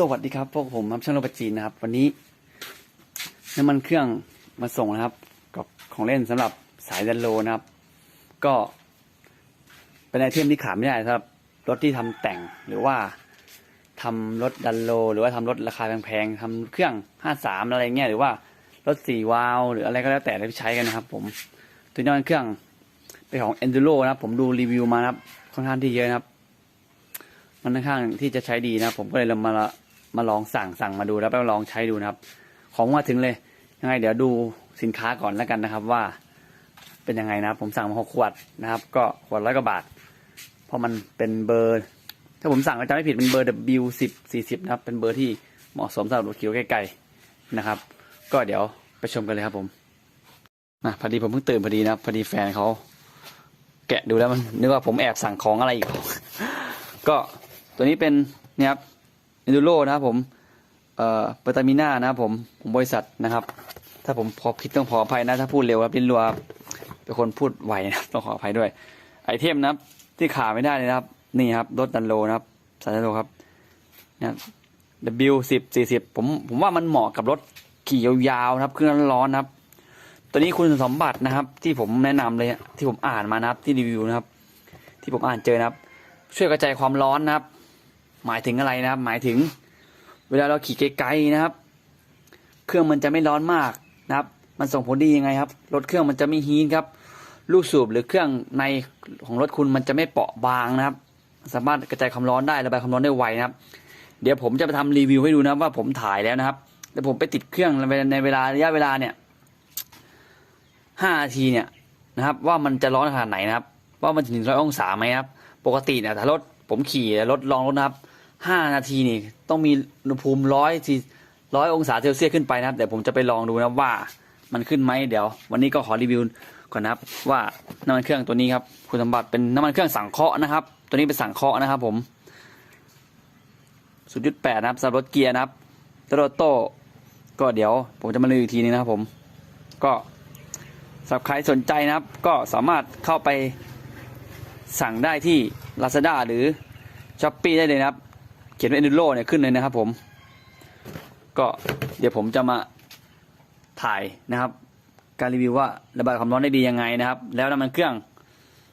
สวัสดีครับพวกผมครับช่างโรบจีนนะครับ วันนี้น้ำมันเครื่องมาส่งนะครับกับของเล่นสำหรับสายดันโลนะครับ ก็เป็นไอเทมที่ขาดไม่ได้สำหรับ รถที่ทำแต่งหรือว่าทำรถดันโล หรือว่าทำรถราคาแพงๆทำเครื่องห้าสามอะไรเงี้ยหรือว่ารถสี่วาล์วหรืออะไรก็แล้วแต่ที่ใช้กันนะครับ ผมตัวนี้มันเครื่องเป็นของ Enduro นะครับ ผมดูรีวิวมานะครับค่อนข้างที่เยอะนะครับมันค่อนข้างที่จะใช้ดีนะครับผมก็เลยมาละ มาลองสั่งสั่งมาดูแล้วไปลองใช้ดูนะครับ ของมาถึงเลยยังไง เดี๋ยวดูสินค้าก่อนแล้วกันนะครับ ว่าเป็นยังไงนะครับ ผมสั่งมาหกขวดนะครับ ก็ขวดร้อยกว่าบาทเพราะมันเป็นเบอร์ ถ้าผมสั่งจำไม่ผิดเป็นเบอร์ W สิบสี่สิบนะครับ เป็นเบอร์ที่เหมาะสมสำหรับรถเขียวไกลๆนะครับ ก็เดี๋ยวไปชมกันเลยครับผมนะพอดีผมเพิ่งตื่นพอดีนะครับพอดีแฟนเขาแกะดูแล้วมันนึกว่าผมแอบสั่งของอะไรอีก ก็ตัวนี้เป็นเนี่ยครับ อินดูโรนะครับผม เอ่อปอร์ตามิน่านะครับผมผมบริษัทนะครับ ถ้าผมพอผิดต้องขออภัยนะ ถ้าพูดเร็วครับลิ้นรัวเป็นคนพูดไวนะต้องขออภัยด้วย ไอเทมนะครับ ที่ขาดไม่ได้เลยนะครับ นี่ครับรถดันโลนะครับสายดันโลครับนะครับ W สิบสี่สิบผมผมว่ามันเหมาะกับรถขี่ยาวๆนะครับเครื่องร้อนๆนะครับ ตัวนี้คุณสมบัตินะครับ ที่ผมแนะนำเลยที่ผมอ่านมานะครับ ที่รีวิวนะครับ ที่ผมอ่านเจอนะครับ ช่วยกระจายความร้อนนะครับ หมายถึงอะไรนะครับ หมายถึง เวลาเราขี่ไกลๆนะครับ เครื่องมันจะไม่ร้อนมากนะครับ มันส่งผลดียังไงครับรถเครื่องมันจะไม่ฮีนครับ ลูกสูบหรือเครื่องในของรถคุณมันจะไม่เปราะบางนะครับ สามารถกระจายความร้อนได้ระบายความร้อนได้ไวนะครับ เดี๋ยวผมจะไปทำรีวิวให้ดูนะว่าผมถ่ายแล้วนะครับแล้วผมไปติดเครื่องในเวลาระยะเวลาเนี่ยห้านาทีเนี่ยนะครับ ว่ามันจะร้อนขนาดไหนนะครับ ว่ามันถึงร้อยองศาไหมครับ ปกติเนี่ยถ้ารถผมขี่รถลองรถนะครับ ห้านาทีนี่ต้องมีอุณหภูมิร้อยที่ร้อยองศาเซลเซียสขึ้นไปนะครับเดี๋ยวผมจะไปลองดูนะว่ามันขึ้นไหมเดี๋ยว วันนี้ก็ขอรีวิวก่อนนะครับว่าน้ำมันเครื่องตัวนี้ครับคุณสมบัติเป็นน้ำมันเครื่องสังเคราะห์นะครับ ตัวนี้เป็นสังเคราะห์นะครับผมศูนย์จุดแปดนะครับสำหรับรถเกียร์นะครับตโรโต้ก็เดี๋ยวผมจะมารีวิวอีกทีนึงนะครับผมก็สำหรับใครสนใจนะครับ ก็สามารถเข้าไปสั่งได้ที่ Lazada หรือ s h อ p e e ได้เลยนะครับ เขียนว่า Enduro เนี่ยขึ้นเลยนะครับผม ก็เดี๋ยวผมจะมาถ่ายนะครับ การรีวิวว่าระบายความร้อนได้ดียังไงนะครับ แล้วน้ำมันเครื่อง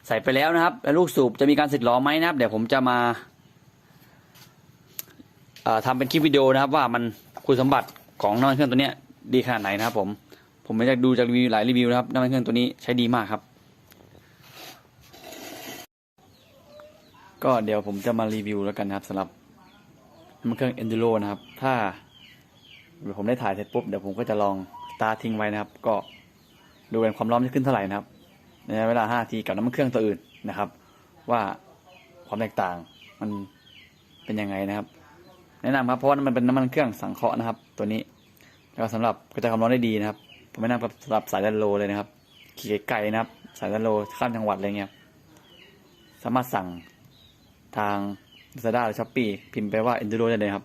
ใส่ไปแล้วนะครับ แล้วลูกสูบจะมีการสึกหรอไหมนะครับ เดี๋ยวผมจะมาเอ่อทำเป็นคลิปวิดีโอนะครับ ว่ามันคุณสมบัติของน้ำมันเครื่องตัวเนี้ยดีขนาดไหนนะครับ ผม ผมไม่ได้ดูจากรีวิวหลายรีวิวนะครับน้ำมันเครื่องตัวนี้ใช้ดีมากครับ ก็เดี๋ยวผมจะมารีวิวแล้วกันนะครับสำหรับ มันเครื่อง Enduro นะครับ ถ้าเดี๋ยวผมได้ถ่ายเสร็จปุ๊บเดี๋ยวผมก็จะลองตาทิ้งไว้นะครับ ก็ดูกันความร้อนจะขึ้นเท่าไหร่นะครับ ในเวลา5นาทีกับน้ำมันเครื่องตัวอื่นนะครับ ว่าความแตกต่างมันเป็นยังไงนะครับ แนะนำครับเพราะว่ามันเป็นน้ำมันเครื่องสังเคราะห์นะครับ ตัวนี้แล้วสำหรับกระจายความร้อนได้ดีนะครับ ผมแนะนำสำหรับสายดันโลเลยนะครับ ขี่ไกลๆนะครับ สายดันโลข้ามจังหวัดอะไรเงี้ยสามารถสั่งทาง Lazada หรือ Shopee พิมพ์ไปว่า Enduro ได้เลยครับ